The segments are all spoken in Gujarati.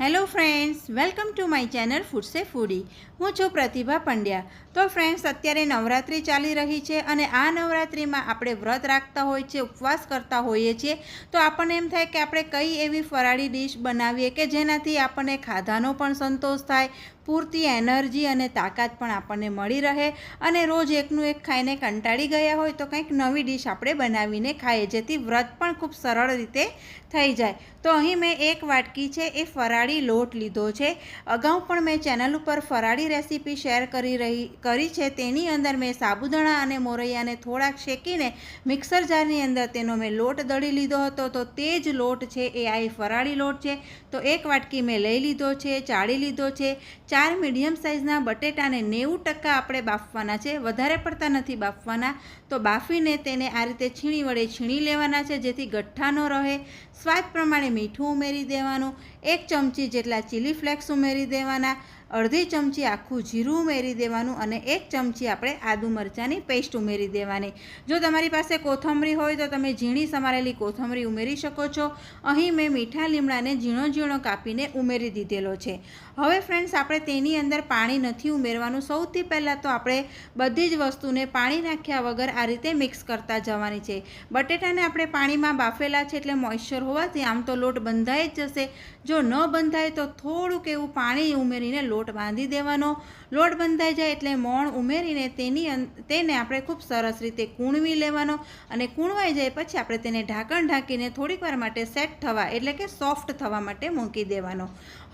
Hello friends welcome to my channel ફૂડસે foodie હું છું પ્રતિભા પંડ્યા. તો ફ્રેન્ડ્સ અત્યારે નવરાત્રિ ચાલી રહી છે અને આ નવરાત્રિમાં આપણે વ્રત રાખતા હોય છે, ઉપવાસ કરતા હોઈએ છીએ. તો આપણને એમ થાય કે આપણે કઈ એવી ફરાળી ડીશ બનાવીએ કે જેનાથી આપણને ખાધાનો પણ સંતોષ થાય, પૂરતી એનર્જી અને તાકાત પણ આપણને મળી રહે અને રોજ એકનું એક ખાઈને કંટાળી ગયા હોય તો કંઈક નવી ડીશ આપણે બનાવીને ખાઈએ, જેથી વ્રત પણ ખૂબ સરળ રીતે થઈ જાય. તો અહીં મેં એક વાટકી છે એ ફરાળી લોટ લીધો છે. અગાઉ પણ મેં ચેનલ ઉપર ફરાળી રેસીપી શેર કરી રહી, કરી છે. તેની અંદર મેં સાબુદાણા અને મોરૈયાને થોડાક શેકીને મિક્સર જારની અંદર તેનો મેં લોટ દળી લીધો હતો. તો તે જ લોટ છે એ આ ફરાળી લોટ છે. તો એક વાટકી મેં લઈ લીધો છે, ચાળી લીધો છે. ચાર મીડિયમ સાઇઝના બટેટાને નેવું ટકા આપણે બાફવાના છે. વધારે પડતા નથી બાફવાના. તો બાફીને તેને આ રીતે છીણી વડે છીણી લેવાના છે જેથી ગઠ્ઠા ન રહે. સ્વાદ પ્રમાણે મીઠું ઉમેરી દેવાનું. એક ચમચી જેટલા ચીલી ફ્લેક્સ ઉમેરી દેવાના, અડધી ચમચી આખું જીરું ઉમેરી દેવાનું અને એક ચમચી આપણે આદુ મરચાંની પેસ્ટ ઉમેરી દેવાની. જો તમારી પાસે કોથમરી હોય તો તમે ઝીણી સમારેલી કોથમરી ઉમેરી શકો છો. અહીં મેં મીઠા લીમડાને ઝીણો ઝીણો કાપીને ઉમેરી દીધેલો છે. હવે ફ્રેન્ડ્સ આપણે તેની અંદર પાણી નથી ઉમેરવાનું. સૌથી પહેલાં તો આપણે બધી જ વસ્તુને પાણી નાખ્યા વગર આ રીતે મિક્સ કરતા જવાની છે. બટેટાને આપણે પાણીમાં બાફેલા છે એટલે મોઇશ્ચર હોવાથી આમ તો લોટ બંધાઈ જ જશે. જો ન બંધાય તો થોડુંક એવું પાણી ઉમેરીને લોટ બાંધી દેવાનો. લોટ બંધાઈ જાય એટલે મોણ ઉમેરીને તેની તેને આપણે ખૂબ સરસ રીતે કૂણવી લેવાનો અને કૂણવાઈ જાય પછી આપણે તેને ઢાંકણ ઢાંકીને થોડીક વાર માટે સેટ થવા, એટલે કે સોફ્ટ થવા માટે મૂકી દેવાનો.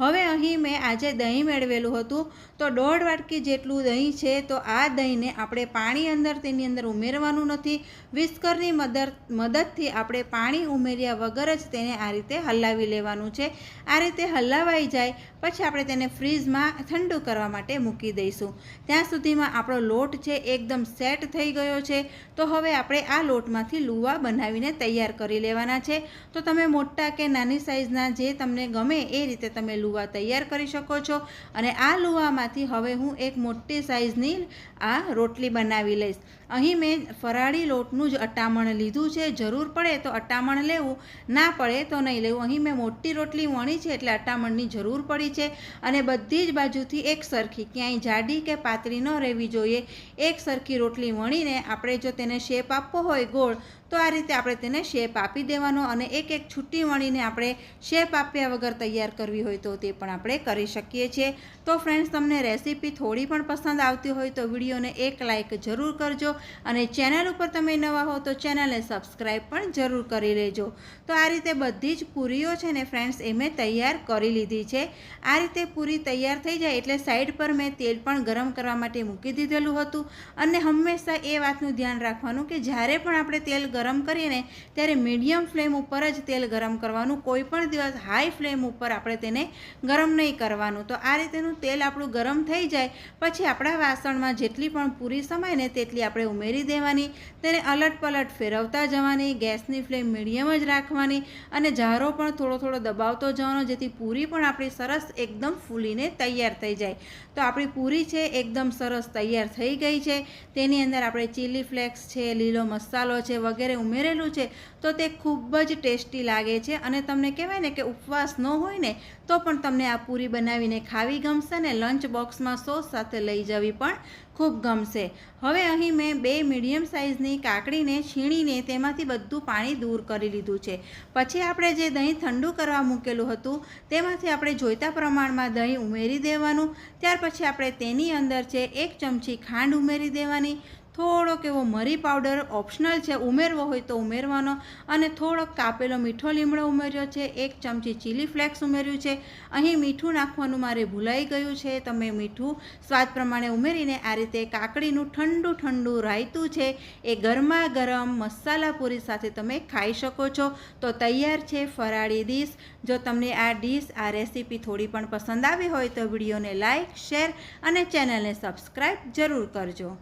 હવે અહીં મેં આજે દહીં મેળવેલું હતું. તો દોઢ વાટકી જેટલું દહીં છે તો આ દહીંને આપણે પાણી અંદર તેની અંદર ઉમેરવાનું નથી. વિસ્કરની મદદ મદદથી આપણે પાણી ઉમેર્યા વગર જ તેને આ રીતે હલાવી લેવાનું છે. આ રીતે હલાવાઈ જાય, પછી આપણે તેને ફ્રીજમાં ઠંડુ કરવા માટે મૂકી દઈશું. ત્યાં સુધીમાં આપણો લોટ છે એકદમ સેટ થઈ ગયો છે. તો હવે આપણે આ લોટમાંથી લુવા બનાવીને તૈયાર કરી લેવાના છે. તો તમે મોટા કે નાની સાઇઝના જે તમને ગમે એ રીતે તમે લુવા તૈયાર કરી શકો છો. અને આ લુવામાંથી હવે હું એક મોટી સાઇઝની આ રોટલી બનાવી લઈશ. અહીં મેં ફરાળી લોટનું જ અટામણ લીધું છે. જરૂર પડે તો અટામણ લેવું, ના પડે તો નહીં લેવું. અહીં મેં મોટી રોટલી વણી છે એટલે અટામણની જરૂર પડી છે અને બધી જ બાજુથી એક સરખી, ક્યાંય જાડી કે પાતળી ન રહેવી જોઈએ. એક સરખી રોટલી વણીને આપણે જો તેને શેપ આપવો હોય ગોળ તો આ રીતે આપણે તેને શેપ આપી દેવાનો અને એક એક છૂટી વણીને આપણે શેપ આપ્યા વગર તૈયાર કરવી હોય તો તે પણ આપણે કરી શકીએ છીએ. તો ફ્રેન્ડ્સ તમને રેસીપી થોડી પણ પસંદ આવતી હોય તો વિડીયોને એક લાઇક જરૂર કરજો અને ચેનલ ઉપર તમે નવા હો તો ચેનલને સબસ્ક્રાઈબ પણ જરૂર કરી લેજો. તો આ રીતે બધી જ પૂરીઓ છે ને ફ્રેન્ડ્સ એ મેં તૈયાર કરી લીધી છે. આ રીતે પૂરી તૈયાર થઈ જાય એટલે સાઈડ પર મેં તેલ પણ ગરમ કરવા માટે મૂકી દીધેલું હતું અને હંમેશા એ વાતનું ધ્યાન રાખવાનું કે જ્યારે પણ આપણે તેલ ગરમ કરીએ ને, ત્યારે મીડિયમ ફ્લેમ ઉપર જ તેલ ગરમ કરવાનું. કોઈ પણ દિવસ હાઈ ફ્લેમ ઉપર આપણે તેને ગરમ નહીં કરવાનું. તો આ રીતેનું તેલ આપણું ગરમ થઈ જાય, પછી આપણા વાસણમાં જેટલી પણ પૂરી સમાય ને તેટલી આપણે ઉમેરી દેવાની. તેને અલટ પલટ ફેરવતા જવાની, ગેસની ફ્લેમ મીડિયમ જ રાખવાની અને જારો પણ થોડો થોડો દબાવતો જવાનો, જેથી પૂરી પણ આપણી સરસ એકદમ ફૂલીને તૈયાર થઈ જાય. તો આપણી પૂરી છે એકદમ સરસ તૈયાર થઈ ગઈ છે. તેની અંદર આપણે ચીલી ફ્લેક્સ છે, લીલો મસાલો છે વગેરે ઉમેરેલું છે, તો તે ખૂબ જ ટેસ્ટી લાગે છે અને તમને કહેવાય ને કે ઉપવાસ ન હોય ને, તો પણ તમને આ પૂરી બનાવીને ખાવી ગમશે ને લંચ બોક્સમાં સોસ સાથે લઈ જવી પણ ખૂબ ગમશે. હવે અહીં મેં બે મીડિયમ સાઇઝની કાકડીને છીણીને તેમાંથી બધું પાણી દૂર કરી લીધું છે. પછી આપણે જે દહીં ઠંડુ કરવા મૂકેલું હતું, તેમાંથી આપણે જોઈતા પ્રમાણમાં દહીં ઉમેરી દેવાનું, ત્યાર પછી આપણે તેની અંદર છે એક ચમચી ખાંડ ઉમેરી દેવાની થોડોક એવો મરી પાવડર ઓપ્શનલ છે, ઉમેરવો હોય તો ઉમેરવાનો. અને થોડોક કાપેલો મીઠો લીમડો ઉમેર્યો છે, એક ચમચી ચીલી ફ્લેક્સ ઉમેર્યું છે. અહીં મીઠું નાખવાનું મારે ભૂલાઈ ગયું છે. તમે મીઠું સ્વાદ પ્રમાણે ઉમેરીને આ રીતે કાકડીનું ઠંડુ ઠંડુ રાયતું છે, એ ગરમા ગરમ મસાલા પૂરી સાથે તમે ખાઈ શકો છો. તો તૈયાર છે ફરાળી ડીશ. જો તમને આ ડીશ, આ રેસીપી થોડી પણ પસંદ આવી હોય તો વિડીયોને લાઇક શેર અને ચેનલને સબસ્ક્રાઈબ જરૂર કરજો.